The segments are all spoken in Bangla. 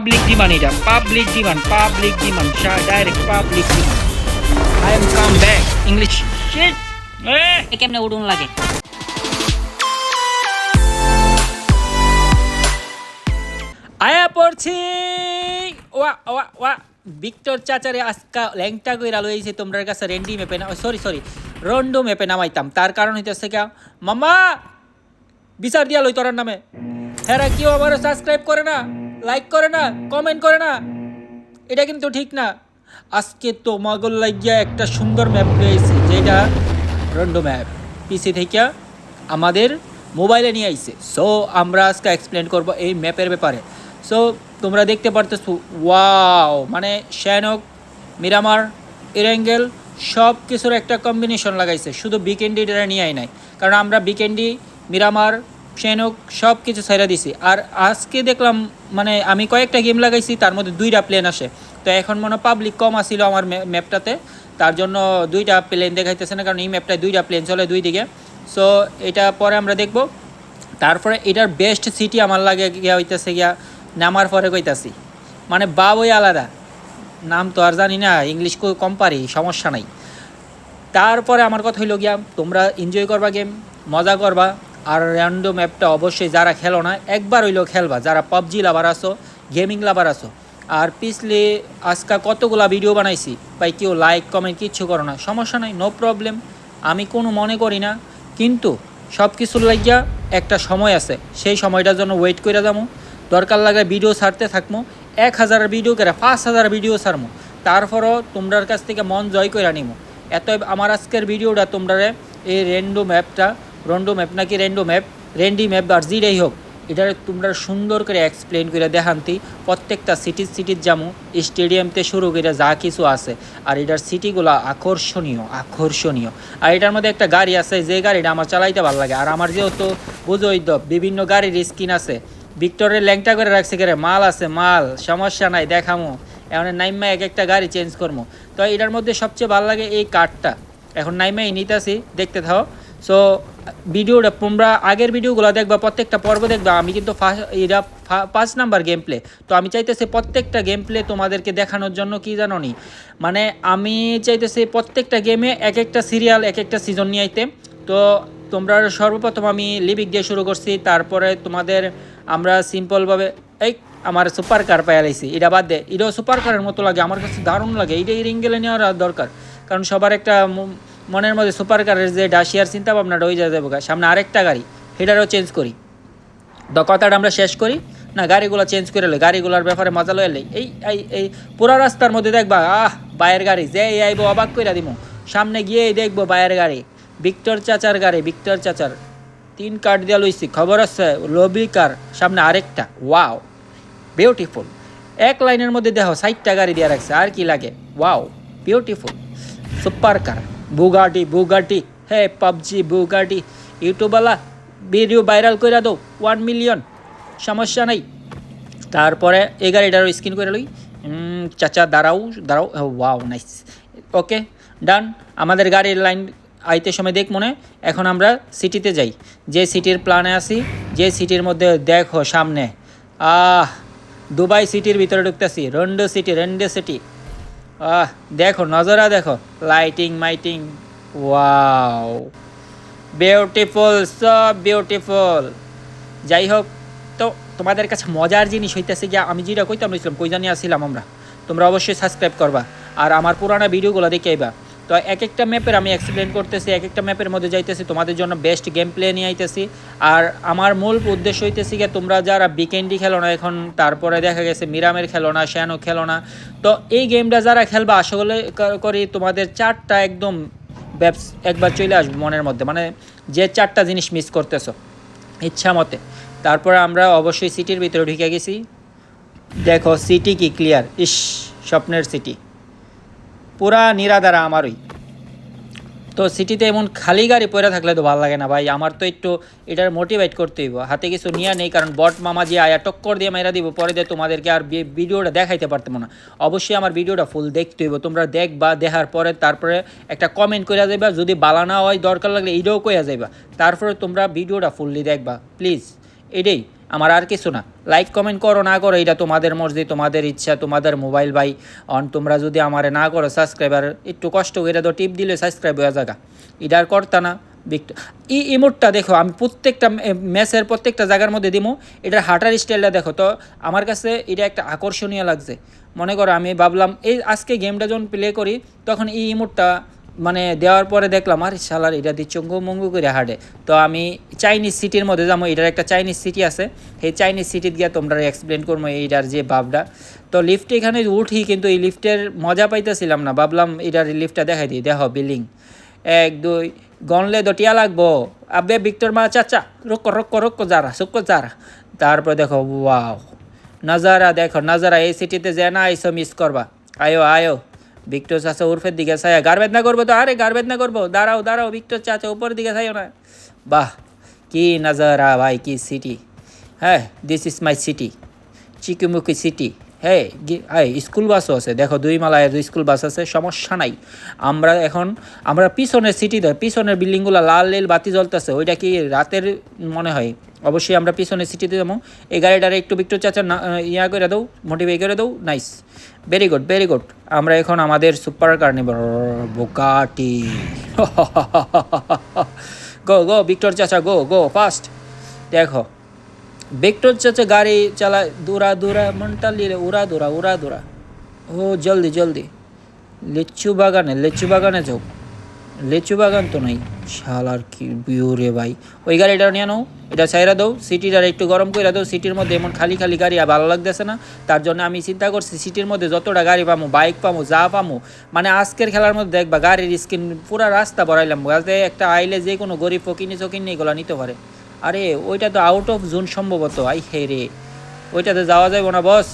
Public demand এটা public demand public demand. Sha- direct public demand. I am come back. English. Eh. এ কেমনে উড়ুন লাগে? আয়া পড়ছি। ওয়া ওয়া ওয়া। ভিক্টর চাচারে আজকা ল্যাংটা কইরা লইছে তোমরার কাছে রেন্ডি ম্যাপে না সরি সরি রন্ডো ম্যাপে নামাইতাম। তার কারণ হইতেছে কে মামা বিচার দিয়া লই তোরার নামে। হ্যাঁ কেউ আমার সাবস্ক্রাইব করে না? লাইক করে না কমেন্ট করে না। এটা কিন্তু ঠিক না। আজকে তো মগল লাগিয়া একটা সুন্দর ম্যাপ পেয়েছি, যেটা রন্ডো ম্যাপ পিসি থেকে আমাদের মোবাইলে নিয়ে আইছে। সো আমরা আজকে এক্সপ্লেন করব এই ম্যাপের ব্যাপারে। সো তোমরা দেখতে পারতেছো ওয়াও মানে শ্যানক, মিরামার, এরেঙ্গেল সব কিছুর একটা কম্বিনেশন লাগাইছে। শুধু বিকেন্ডি এটা নিয়ে নাই। কারণ আমরা বিকেন্ডি মিরামার শ্যানক সব কিছু ছাইরা দিছি। আর আজকে দেখলাম মানে আমি কয়েকটা গেম লাগাইছি, তার মধ্যে দুইটা প্লেন আসে। তো এখন মনে পাবলিক কম আসিল আমার ম্যাপটাতে তার জন্য দুইটা প্লেন দেখাইতেছে না, কারণ এই ম্যাপটায় দুইটা প্লেন চলে দুই দিকে। সো এটা পরে আমরা দেখব। তারপরে এটার বেস্ট সিটি আমার লাগে গিয়া হইতেছে গিয়া, নামার পরে কইতাছি। মানে বাবই আলাদা। নাম তো আর জানি না ইংলিশ কম পারি সমস্যা নাই। তারপরে আমার কথা হইল গিয়া, তোমরা এনজয় করবা গেম মজা করবা। আর র্যান্ডো ম্যাপটা অবশ্যই যারা খেলো না, একবার হইলেও খেলবা। যারা পাবজি লাভার আসো গেমিং লাভার আসো আর পিছলে আজকা কতগুলা ভিডিও বানাইছি, ভাই কেউ লাইক কমেন্ট কিচ্ছু করো না। সমস্যা নাই নো প্রবলেম আমি কোনো মনে করি না, কিন্তু সব কিছুর লাগিয়া একটা সময় আছে। সেই সময়টার জন্য ওয়েট করে যাব দরকার লাগে ভিডিও ছাড়তে থাকব এক হাজার ভিডিও করে পাঁচ হাজার ভিডিও ছাড়বো তারপরও তোমরার কাছ থেকে মন জয় করে নিবো এত আমার আজকের ভিডিওটা তোমরা এই রেন্ডো ম্যাপটা রন্ডো ম্যাপ নাকি রেন্ডো ম্যাপ রেন্ডি ম্যাপ আর যেটাই হোক, এটা তোমরা সুন্দর করে এক্সপ্লেন করে দেখান্তি। প্রত্যেকটা সিটির সিটির যেমন স্টেডিয়ামতে শুরু করে যা কিছু আছে। আর এটার সিটিগুলো আকর্ষণীয় আকর্ষণীয়। আর এটার মধ্যে একটা গাড়ি আছে, যে গাড়িটা আমার চালাইতে ভালো লাগে। আর আমার যেহেতু বুঝোই বিভিন্ন গাড়ির স্কিন আছে। ভিক্টরের ল্যাংটা করে রাখছে করে মাল আছে, মাল। সমস্যা নাই, দেখামো। এখন নাইমা এক একটা গাড়ি চেঞ্জ করব তো এটার মধ্যে সবচেয়ে ভালো লাগে এই কার্ডটা এখন নাইমাই নিতেছি, দেখতে থাও। সো ভিডিওটা তোমরা আগের ভিডিওগুলো দেখবা, প্রত্যেকটা পর্ব দেখবা, আমি কিন্তু ফার্স্ট এটা পাঁচ নাম্বার গেম প্লে তো আমি চাইতেছি প্রত্যেকটা গেম প্লে তোমাদেরকে দেখানোর জন্য কি জানো নি? মানে আমি চাইতেছি প্রত্যেকটা গেমে এক একটা সিরিয়াল এক একটা সিজন নিয়ে আইতে। তো তোমরা সর্বপ্রথম আমি লিবিক দিয়ে শুরু করছি, তারপরে তোমাদের আমরা সিম্পলভাবে এই আমার সুপার কার পাই আলাইছি এটা বাদ দে। এটাও সুপার কারের মতো লাগে, আমার কাছে দারুণ লাগে। এটা এই রিঙ্গেলে নেওয়ার দরকার। কারণ সবার একটা মনের মধ্যে সুপার কারের যে ডাশিয়ার চিন্তা ভাবনাটা ওই যাবে সামনে আরেকটা গাড়ি, সেটারও চেঞ্জ করি। তো কথাটা আমরা শেষ করি। না, গাড়িগুলো চেঞ্জ করে লই, গাড়িগুলোর ব্যাপারে মজা লয়ে এলে এই এই এই পুরো রাস্তার মধ্যে দেখবা, আহ, বাইরের গাড়ি, যে আইবো অবাক কইরা দিমু। সামনে গিয়েই দেখব বাইরের গাড়ি, ভিক্টর চাচার গাড়ি, ভিক্টর চাচার। তিন কার্ড দিয়া লইছি, খবর আছে লবি কার, সামনে আরেকটা ওয়াও বিউটিফুল এক লাইনের মধ্যে দেখো সাইটটা গাড়ি দিয়ে রাখছে, আর কি লাগে wow beautiful super car Bugatti Bugatti hey PUBG Bugatti ইউটিউবওয়ালা video viral করে দাও ওয়ান মিলিয়ন সমস্যা নাই। তারপরে এই গাড়িটারও স্ক্রিন করে লই। চাচা, দাঁড়াও দাঁড়াও ওয়াও নাইস ওকে ডান আমাদের গাড়ির লাইন আইতে সময় দেখ মনে, এখন আমরা সিটিতে যাই। যে সিটির প্ল্যানে আসি যে সিটির মধ্যে দেখো সামনে, আহ দুবাই সিটির ভিতরে ঢুকতেছি রন্ডো সিটি রন্ডো সিটি আহ, দেখো, নজরা দেখো। লাইটিং মাইটিং ওয়াও বিউটিফুল সব বিউটিফুল যাই হোক, তো তোমাদের কাছে মজার জিনিস হইতেছে যে আমি যেটা কইতাম রইছিলাম কই জানি আসছিলাম আমরা। তোমরা অবশ্যই সাবস্ক্রাইব করবা। আর আমার পুরানা ভিডিওগুলো দেখে আইবা। তো এক একটা ম্যাপের আমি এক্সপ্লেন করতেছি এক একটা ম্যাপের মধ্যে যাইতেছি, তোমাদের জন্য বেস্ট গেম প্লে নিয়ে আইতেছি। আর আমার মূল উদ্দেশ্য হইতেছি গিয়ে তোমরা যারা বিকেন্ডি খেলো না এখন, তারপরে দেখা গেছে মিরামের খেলো না শ্যানো খেলো না, তো এই গেমটা যারা খেলবা ক- করি তোমাদের চারটা একদম ব্যবস, একবার চলে আসবে মনের মধ্যে মানে যে চারটা জিনিস মিস করতেছো, ইচ্ছা মতে। তারপরে আমরা অবশ্যই সিটির ভিতরে ঢুকে গেছি। দেখো সিটি কি ক্লিয়ার ইস, স্বপ্নের সিটি পুরা নিরাদারা আমারই। তো সিটিতে এমন খালি গাড়ি পড়ে থাকলে তো ভালো লাগে না ভাই। আমার তো একটু এটার মোটিভেট করতে হইব। হাতে কিছু নিয়ে নেই, কারণ বট মামা যে আয়া টক্কর দিয়ে মেরা দিব, পরে দিয়ে তোমাদেরকে আর ভিডিওটা দেখাইতে পারতাম না। অবশ্যই আমার ভিডিওটা ফুল দেখতে হইব। তোমরা দেখবা, দেখার পরে তারপরে একটা কমেন্ট করে যাইবা। যদি বালানা হয়, দরকার লাগলে এইটাও কইয়া যাইবা। তারপরে তোমরা ভিডিওটা ফুললি দেখবা। প্লিজ এটাই। আমার আর কিছু না। লাইক কমেন্ট করো, না করো, এটা তোমাদের মর্জি, তোমাদের ইচ্ছা, তোমাদের মোবাইল বাই অন, তোমরা যদি আমারে না করো সাবস্ক্রাইবার একটু কষ্ট করে তো টিপ দিলে সাবস্ক্রাইব হয়ে যাগা। এটা আর করতা না। ই ইমোটটা দেখো, আমি প্রত্যেকটা ম্যাচের প্রত্যেকটা জায়গার মধ্যে দিমু। এটার হাঁটার স্টাইলটা দেখো তো, আমার কাছে এটা একটা আকর্ষণীয় লাগছে। মনে করো আমি ভাবলাম, এই আজকে গেমটা যখন প্লে করি, তখন এই ইমোটটা মানে দেওয়ার পরে দেখলাম, আর শালার এটা চঙ্গু মঙ্গু করে হাঁটে। তো আমি চাইনিজ সিটির মধ্যে যাব, এটার একটা চাইনিজ সিটি আছে। সেই চাইনিজ সিটিতে গিয়ে তোমরা এক্সপ্লেন করব এইটার যে ভাবটা। তো লিফটে এখানে উঠি, কিন্তু এই লিফটের মজা পাইতেছিলাম না। ভাবলাম এটার লিফটটা দেখাই দিই। দেখো বিল্ডিং এক, দুই, গনলে দটিয়া লাগবো। আবে ভিক্টর মা, চাচা, রক্ক রক্ক রক্ক, যারা সুক্ক যারা। তারপরে দেখো ওয়াও নজারা, দেখো, নজারা, এই সিটিতে যে না আইসো মিস করবা। আয়ো আয়ো। ভিক্টর চাচা উর্ফের দিকে ছায়া গার্বেদ না করব তো আরে গার্বেদ না করব দাঁড়াও দাঁড়াও ভিক্টর চাচা উপরের দিকে ছাইও না বাহ কি নজারা ভাই কি সিটি হ্যাঁ দিস ইজ মাই সিটি চিকিমুকি সিটি হ্যাঁ স্কুল বাসও আছে। দেখো, দুই মালায় স্কুল বাস আছে, সমস্যা নাই। আমরা এখন, আমরা পিছনের সিটিতে পিছনের বিল্ডিংগুলো লাল, নীল, বাতি জ্বলতেছে। ওইটা কি রাতের মনে হয়? অবশ্যই আমরা পিছনের সিটিতে যাব। এই গাড়িটারে একটু বিক্টর চাচা না ইয়া করে দাও মোটিভে করে দাও। Nice very good very good আমরা এখন আমাদের সুপার কার নেব। বোকাটি গো গো বিক্টর চাচা গো গো ফাস্ট দেখো। बेक्टर चाचा गाड़ी चला दूरा दूरा মন্টালিরে উড়া দূরা উড়া দূরা ও, জলদি জলদি। লিচু বাগানে লিচু বাগানে যাও। লিচু বাগান তো নাই। শাল আর কি বিউ ভাই। ওই গাড়িটা নিয়ে নাও, এটা সাইরা দাও, সিটিটা একটু গরম করে দাও, সিটির মধ্যে এমন খালি খালি গাড়ি আর ভালো লাগতেছে না। তার জন্য আমি চিন্তা করছি, সিটির মধ্যে যতটা গাড়ি পামো, বাইক পামো, যা পামো মানে আজকের খেলার মধ্যে দেখবা গাড়ির স্ক্রিন পুরো রাস্তা বড়াইলাম যাতে একটা আইলে যে কোনো গরিব ফকিনি নিয়ে গলা নিতে পারে। আরে, ওইটা তো আউট অফ জোন সম্ভবত, আই হে রে। ওইটাতে যাওয়া যাবে না বস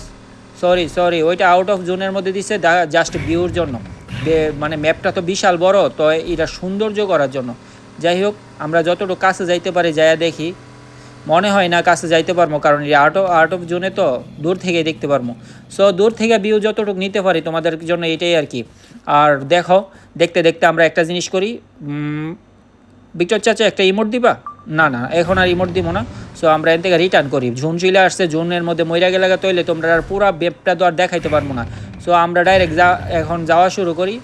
সরি সরি ওইটা আউট অফ জোনের মধ্যে দিচ্ছে জাস্ট ভিউর জন্য। মানে ম্যাপটা তো বিশাল বড়, তো এটা সৌন্দর্য করার জন্য। যাই হোক, আমরা যতটুকু কাছে যাইতে পারি, যাইয়া দেখি। মনে হয় না কাছে যাইতে পারব, কারণ এই আর্ট অফ আর্ট অফ জোনে তো দূর থেকে দেখতে পারব। সো দূর থেকে ভিউ যতটুকু নিতে পারি, তোমাদের জন্য এটাই আর কি। আর দেখো, দেখতে দেখতে আমরা একটা জিনিস করি। ভিক্টর চাচা, একটা ইমোট দিবা? না না, এখন আর ইমোট দিব না। সো আমরা এন থেকে রিটার্ন করি। জুন চলে আসছে, জুনের মধ্যে মইরা গেলে তৈলে তোমরা আর পুরো বেপটা তো আর দেখাইতে পারব না। সো আমরা ডাইরেক্ট যা, এখন যাওয়া শুরু করি।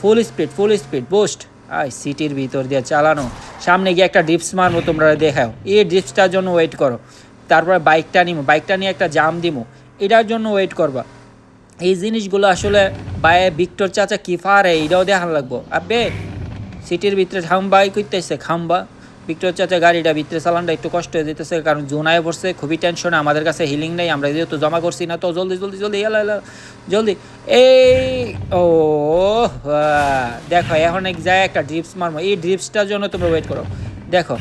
Full speed full speed boost I সিটির ভিতর দিয়ে চালানো। সামনে গিয়ে একটা ডিপস মারবো তোমরা দেখাও। এই ডিপসটার জন্য ওয়েট করো। তারপরে বাইকটা নিবো বাইকটা নিয়ে একটা জাম দিবো এটার জন্য ওয়েট করবা। এই জিনিসগুলো আসলে বায়ে ভিক্টর চাচা কি ফারে এটাও দেখান লাগবো। আবে সিটির ভিতরে খাম্বাই করতেছে, খাম্বা। ভিক্টর চাচা গাড়িটা ভিতরে চালানটা একটু কষ্ট হয়ে যেতেছে কারণ জোনায় পড়ছে, খুবই টেনশনে আমাদের কাছে হিলিং নেই, আমরা যেহেতু জমা করছি না, তো জলদি জলদি জলদি এলা এলা জলদি। এই ও দেখো, এখন এক যায় একটা ড্রিপস মারবো, এই ড্রিপসটার জন্য তোমরা ওয়েট করো। দেখো,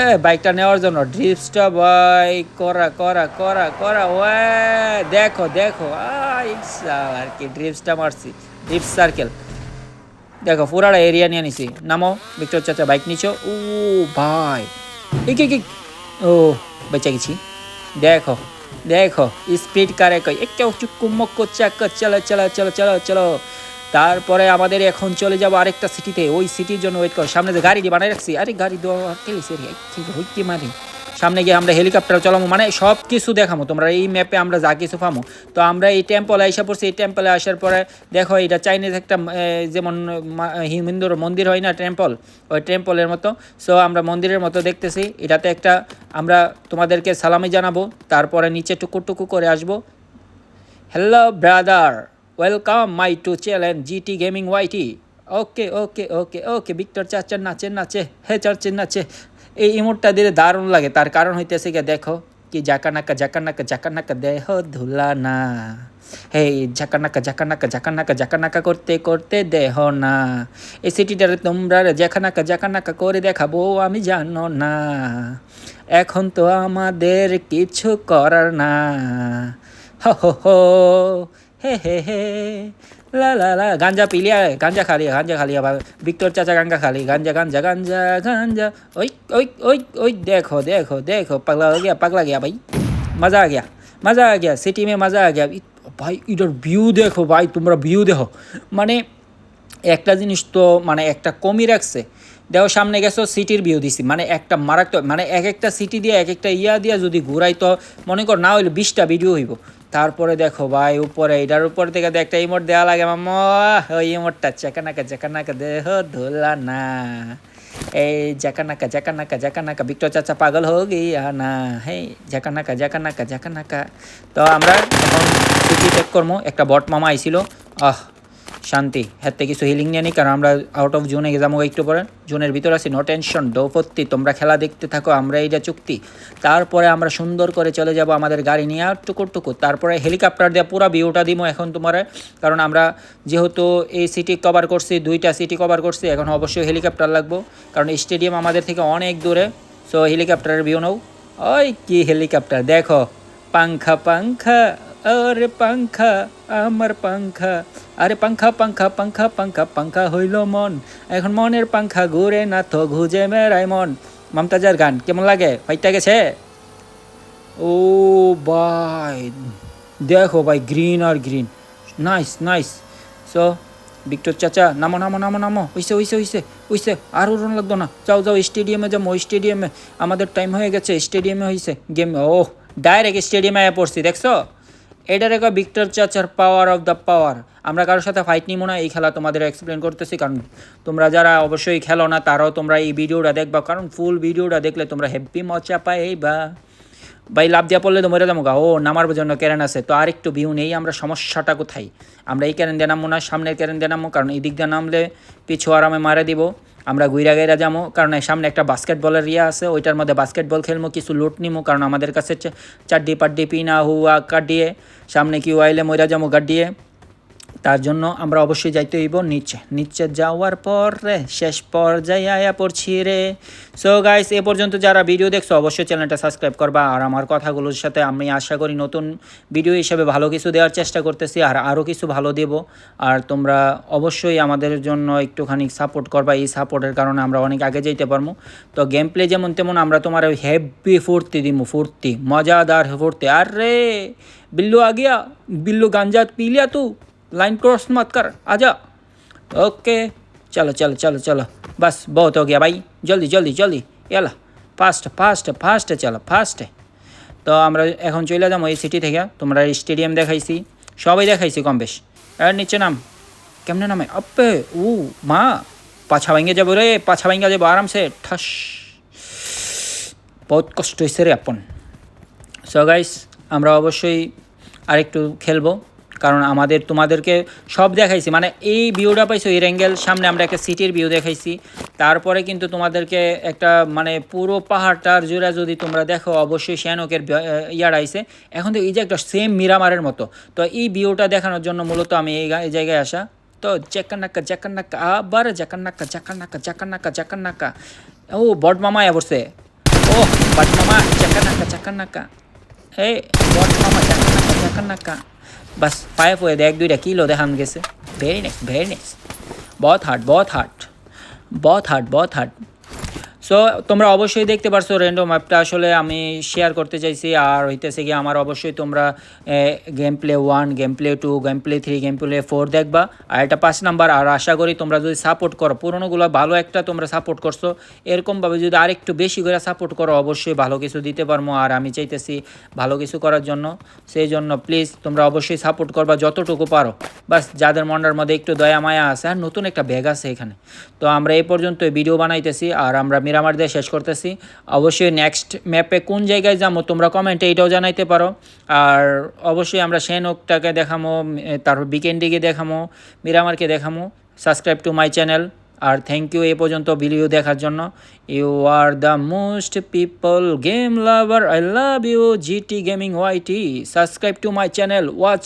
এ বাইকটা নেওয়ার জন্য ড্রিপসটা বাই করা করা করা করা, ওয়ে, দেখো দেখো আর কি ড্রিপসটা মারছি ড্রিপস সার্কেল দেখো পুরাটা এরিয়া নিয়ে নিছি নামো ভিক্টর চাচা বাইক নিছো ও ভাই কি কি ও বেঁচে গেছি দেখো দেখো স্পিড কারে কই একটা চুক্কু মক্কো চাক চলো চলো চলো চলো চলো তারপরে আমাদের এখন চলে যাব আরেকটা সিটিতে ওই সিটির জন্য ওয়েট করো। সামনে যে গাড়ি বানাই রাখছি। আরে, গাড়ি দেওয়া খেলিস রে? হইতে মারি? সামনে গিয়ে আমরা হেলিকপ্টার চলামো মানে সব কিছু দেখামো। তোমরা এই ম্যাপে আমরা যা কিছু পামো। তো আমরা এই টেম্পলে আইসা পড়ছি। এই টেম্পলে আসার পরে দেখো, এটা চাইনিজ একটা যেমন হিন্দুর মন্দির হয় না টেম্পল ওই টেম্পলের মতো। সো আমরা মন্দিরের মতো দেখতেছি। এটাতে একটা আমরা তোমাদেরকে সালামি জানাব। তারপরে নিচে টুকু টুকু করে আসব। Hello brother welcome my to channel GT gaming YT okay okay okay okay Victor চাচা নাচে নাচে হে চাচে নাচে এই ইমোটটা দিলে দারুণ লাগে। তার কারণ হইতেছে গিয়ে দেখো, কি জাকানাকা জাকানাকা জাকানাকা দেহ ধুলা না হে ঝাকানাকা ঝাকানাকা ঝাকানাকা ঝাকানাকা করতে করতে দেহ না। এই সিটিটারে তোমরা ঝাকানাকা ঝাকানাকা করে দেখাবো, আমি জানো না। এখন তো আমাদের কিছু করার না। হো হো। হে হে হে। লা লা লা গাঞ্জা পি লিয়া গাঞ্জা খা লিয়া গাঞ্জা খা লিয়া বা ভিক্টর চাচা গাঞ্জা খা লি গাঞ্জা গাঞ্জা গাঞ্জা গাঞ্জা ওই ওই ওই ওই देखो देखो देखो पगला हो गया पगला गया भाई मज़ा आ गया मज़ा आ गया सिटी में मज़ा आ गया इ- ভাই এটার ভিউ দেখো ভাই তোমরা ভিউ দেখো মানে একটা জিনিস তো মানে একটা কমই রাখছে দেও সামনে গেছো সিটির ভিউ দিছি মানে একটা মারাত্মক মানে এক একটা সিটি দিয়ে এক একটা ইয়া দিয়া যদি ঘুরাই তো মনে কর না হইলে বিশটা ভিডিও হইব তারপরে দেখো ভাই, উপরে, এটার উপর থেকে একটা ইমোট দেওয়া লাগে মামা ওই ইমোটটা চেকানাকা চেকানাকা দেহ ধোলা না এই জাকানাকা জাকানাকা জাকানাকা বিক্টর চাচা পাগল হয়ে গিয়া না। হে জাকানাকা জাকানাকা জাকানাকা তো আমরা এখন ছুটি চেক করব, একটা বট মামা আইছিল। আহ শান্তি। হাতে কিছু হিলিং নিয়ে নিই কারণ আমরা আউট অফ জোনে যাব একটু পরে। জোনের ভিতর আছি নো টেনশন ডৌপত্তি তোমরা খেলা দেখতে থাকো আমরা এইটা চুক্তি। তারপরে আমরা সুন্দর করে চলে যাব আমাদের গাড়ি নিয়ে আর টুকুর টুকুর তারপরে হেলিকপ্টার দিয়ে পুরো ভিউটা দিব এখন তোমার, কারণ আমরা যেহেতু এই সিটি কভার করছি, দুইটা সিটি কভার করছি, এখন অবশ্যই হেলিকপ্টার লাগবো। কারণ স্টেডিয়াম আমাদের থেকে অনেক দূরে সো হেলিকপ্টারের ভিউ নাও। ওই কি হেলিকপ্টার দেখো, পাংখা পাংখা। আরে পাংখা, আমার পাংখা। আরে পাংখা পাংখা পাংখা পাংখা পাংখা হইল মন। এখন মনের পাংখা ঘুরে না তো ঘুজে মেরাই মন। মমতাজার গান কেমন লাগে? ফাইটটা গেছে? ও ভাই, দেখো ভাই গ্রিন আর green nice nice so Victor চাচা, নামো নামো নামো নামো। হইছে হইছে হইছে হইছে। আর উড়ন লাগতো না। যাও যাও স্টেডিয়ামে যাব স্টেডিয়ামে আমাদের টাইম হয়ে গেছে স্টেডিয়ামে হয়েছে গেম ও ডাইরেক্ট স্টেডিয়ামে পড়ছি, দেখছ? এটার একটা বিক্টর চাচার পাওয়ার অফ দ্য পাওয়ার আমরা কারোর সাথে ফাইট নিব না, এই খেলা তোমাদের এক্সপ্লেন করতেছি, কারণ তোমরা যারা অবশ্যই খেলো না, তারাও তোমরা এই ভিডিওটা দেখবা, কারণ ফুল ভিডিওটা দেখলে তোমরা হ্যাপি মজা পাই বা ভাই, লাভ দিয়া পড়লে তো মরে যাব গা। ও, নামার জন্য ক্যারেন আছে, তো আরেকটু ভিউ নেই, আমরা সমস্যাটা কোথায়? আমরা এই ক্যারেন দিয়ে নামবো না, সামনের ক্যারেন দিয়ে নামবো, কারণ এই দিক দিয়ে নামলে পিছু আরামে মারে দিব। আমরা গুইরা গাইরা যাব কারণ এই সামনে একটা বাস্কেটবলের ইয়ে আছে, ওইটার মধ্যে বাস্কেটবল খেলব কিছু লুট নিমো, কারণ আমাদের কাছে চাড্ডি পাড্ডি পিনা, হুয়া কাটিয়ে সামনে কি আইলে মইরা যাব গাডিয়ে তার জন্য আমরা অবশ্যই যাইতে হইব নিচে। নিচে যাওয়ার পর রে শেষ পর্যায়ে আয়া পড়ছি রে। সো গাইস এ পর্যন্ত যারা ভিডিও দেখছ, অবশ্যই চ্যানেলটা সাবস্ক্রাইব করবা। আর আমার কথাগুলোর সাথে আমি আশা করি নতুন ভিডিও হিসেবে ভালো কিছু দেওয়ার চেষ্টা করতেছি, আর আরও কিছু ভালো দেব। আর তোমরা অবশ্যই আমাদের জন্য একটুখানি সাপোর্ট করবা। এই সাপোর্টের কারণে আমরা অনেক আগে যেতে পারব তো গেম প্লে যেমন তেমন আমরা তোমার হেভি ফুর্তি দিব ফুর্তি। মজাদার ফুর্তি। আর রে বিল্লু আ গিয়া বিল্লু গাঞ্জা পি লিয়া তু। लाइन क्रॉस मत कर आजा ओके चलो चलो चलो चलो बस बहुत हो गया भाई जल्दी जल्दी जल्दी এলা ফাস্ট ফাস্ট ফাস্ট চলো ফাস্টে তো আমরা এখন চলে যাবো এই সিটি থেকে তোমরা স্টেডিয়াম দেখাইছি সবাই দেখাইছি কম বেশ আর নিচে নাম কেমনে নামে আপে ও মা পাছা ভাঙ্গে যাবো রে পাছা ভাঙ্গা যাবো আরামসে ঠাস বহুত কষ্ট হয়েছে রে আপন সো গাইস আমরা অবশ্যই আরেকটু খেলবো কারণ আমাদের, তোমাদেরকে সব দেখাইছি। মানে এই ভিউটা পাইছো এর অ্যাঙ্গেল সামনে আমরা একটা সিটির ভিউ দেখাইছি। তারপরে কিন্তু তোমাদেরকে একটা মানে পুরো পাহাড়টার জোড়া যদি তোমরা দেখো, অবশ্যই শ্যানকের ইয়ার আইছে। এখন তো এই যে একটা সেম মিরামারের মতো। তো এই ভিউটা দেখানোর জন্য মূলত আমি এই জায়গায় আসা। তো জাকান্নাক্কা জাকান্নাক্কা আবার জাকান্নাক্কা জাকান্নাক্কা জাকান্নাক্কা জাকান্নাক্কা ও, বট মামা বসে ও, বট মামা জাকান্নাক্কা জাকান্নাক্কা এই, বট মামা জাকান্নাক্কা জাকান্নাক্কা বাস পায়ে পয়ে দেখ দুইটা কিলো দেখান গেছে ভেরি নাইস ভেরি নাইস বহুত হার্ড বহুত হার্ড বহুত হার্ড বহুত হার্ড সো তোমরা অবশ্যই দেখতে পারছ র্যান্ডম ম্যাপটা আসলে আমি শেয়ার করতে চাইছি আর হইতেছে কি আমার অবশ্যই তোমরা game play one game play two game play three game play four দেখবা। আর এটা পাঁচ নাম্বার। আর আশা করি তোমরা যদি সাপোর্ট করো, পুরোনোগুলো ভালো একটা তোমরা সাপোর্ট করছ। এরকমভাবে যদি আরেকটু বেশি করে সাপোর্ট করো, অবশ্যই ভালো কিছু দিতে পারব আর আমি চাইতেছি ভালো কিছু করার জন্য। সেই জন্য প্লিজ তোমরা অবশ্যই সাপোর্ট করবা যতটুকু পারো। বাস, যাদের মনের মধ্যে একটু দয়া মায়া আছে, আর নতুন একটা ব্যাগ আছে এখানে। তো আমরা এই পর্যন্ত ভিডিও বানাইতেছি। আর আমরা মিরামার দিয়ে শেষ করতেছি। অবশ্যই নেক্সট ম্যাপে কোন জায়গায় যাব তোমরা কমেন্টে এটাও জানাইতে পারো। আর অবশ্যই আমরা সেনকটাকে দেখামো এ, তারপর বিকেন্ডিকে দেখামো মিরামারকে দেখামো। সাবস্ক্রাইব টু মাই চ্যানেল আর থ্যাংক ইউ এই পর্যন্ত ভিডিও দেখার জন্য। You are the most people game lover I love you GT gaming YT subscribe to my channel watch